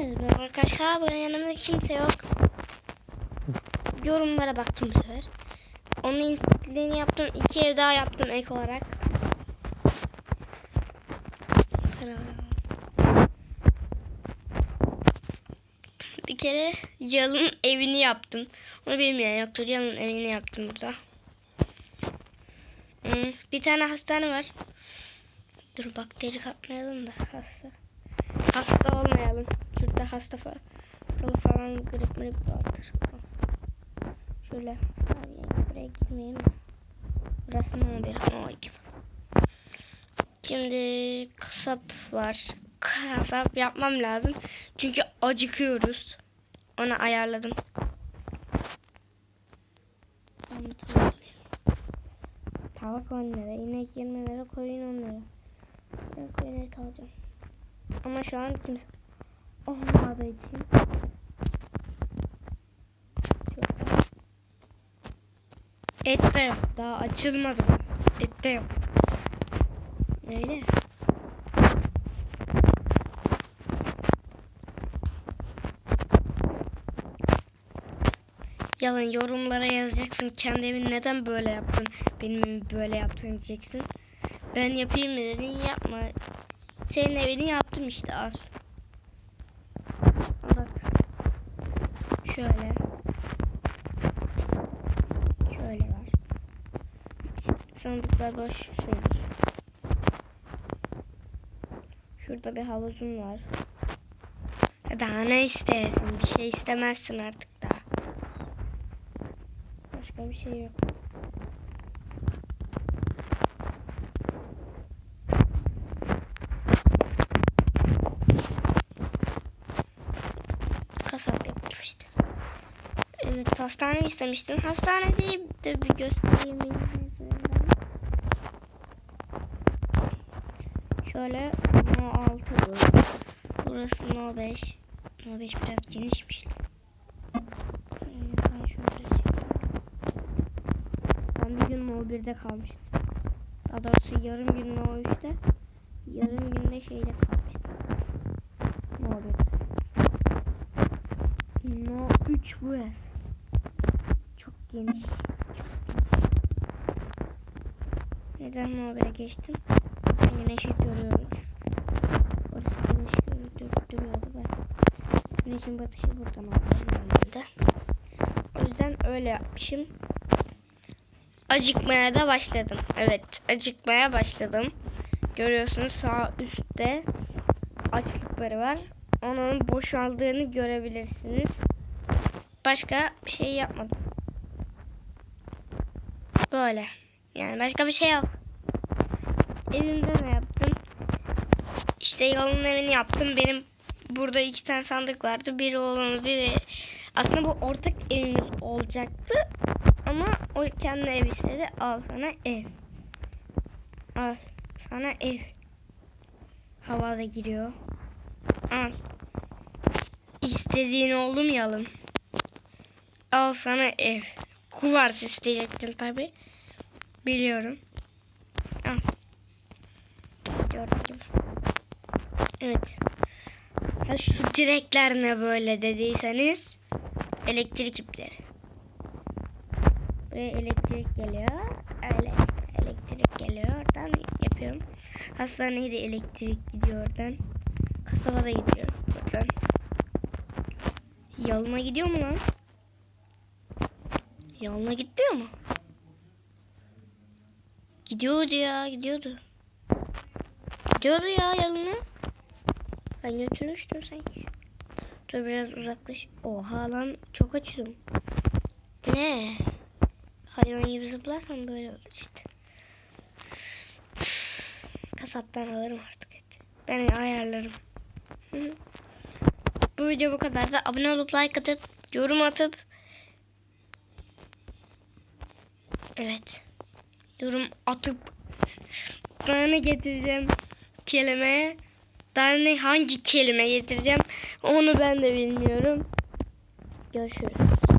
Merhaba arkadaşlar. Bunun yanımda kimse yok. Yorumlara baktım bu sefer. Onun istediğini yaptım. İki ev daha yaptım ek olarak. Bir kere Yalın evini yaptım. Onu bilmeyen yoktur. Yalın evini yaptım burada. Hmm, bir tane hastane var. Dur bakteri kapmayalım da hasta. Hasta olmayalım. Şurada hasta fa- hastalık falan grip grip vardır. Şöyle saniye buraya gitmeyeyim? Burası mı bir ama iki falan. Şimdi kasap var. Kasap yapmam lazım. Çünkü acıkıyoruz. Onu ayarladım. Tavuk 10 lira, inek 20 lira, koyun 10 lira. Ben koyun et alacağım. Ama şu an kimse olmadığı için. Şöyle. Et de yok. Daha açılmadı. Et de yok. Öyle. Yalan yorumlara yazacaksın. Kendi evini neden böyle yaptın? Benim evimi böyle yaptın diyeceksin. Ben yapayım mı dedin yapma. Senin evini yaptım işte. Al Şöyle. Şöyle var. Sandıklar boş sayılır. Şurada bir havuzum var. Daha ne istersin? Bir şey istemezsin artık daha. Başka bir şey yok. Kasap yaptım işte. Evet hastane istemiştin. Hastane değil de bir göstereyim. Şöyle No 6 bu. Burası No 5. No 5 biraz Ben şurada çekeyim. Ben bir gün No 1'de kalmıştım. Daha doğrusu yarım gün No 3'te. Yarım günde şeyde kalmıştım. No 1'de. No 3 burası. Çok geniş. Neden 1'e geçtim? Ben güneşi görüyorum. Orası güneş görüntü duruyordu ben. Güneşin batışı buradan normalde. O yüzden öyle yapmışım. Acıkmaya da başladım. Evet acıkmaya başladım. Görüyorsunuz sağ üstte açlıkları var. Onun boşaldığını görebilirsiniz. Başka bir şey yapmadım. Böyle. Yani başka bir şey yok. Evimde ne yaptım? İşte yolun evini yaptım. Benim burada iki tane sandık vardı. Biri oğlanı biri aslında bu ortak evimiz olacaktı. Ama o kendi ev istedi. Al sana ev. Al sana ev. Havada giriyor. Al. İstediğin oldu mu yalın? Al sana ev. Kuvart isteyecektin tabi. Biliyorum. Al. Gördüm. Evet. Ha şu direkler ne böyle dediyseniz elektrik ipleri. Buraya elektrik geliyor. Öyle işte elektrik geliyor. Oradan yapıyorum. Hastaneye de elektrik gidiyor oradan. Kasaba da gidiyor buradan. Yalına gidiyor mu lan? Yalına gidiyor mu? Gidiyordu ya gidiyordu. Gidiyordu ya yalına. Ben götürmüştüm sanki. Dur biraz uzaklaş. Oha lan çok açım. Ne? Hayvan gibi zıplarsan böyle olur işte. Kasaptan alırım artık et. Ben ayarlarım. Bu video bu kadar da abone olup like atıp yorum atıp Evet. Yorum atıp daha ne getireceğim kelimeye daha ne hangi kelime getireceğim onu ben de bilmiyorum. Görüşürüz.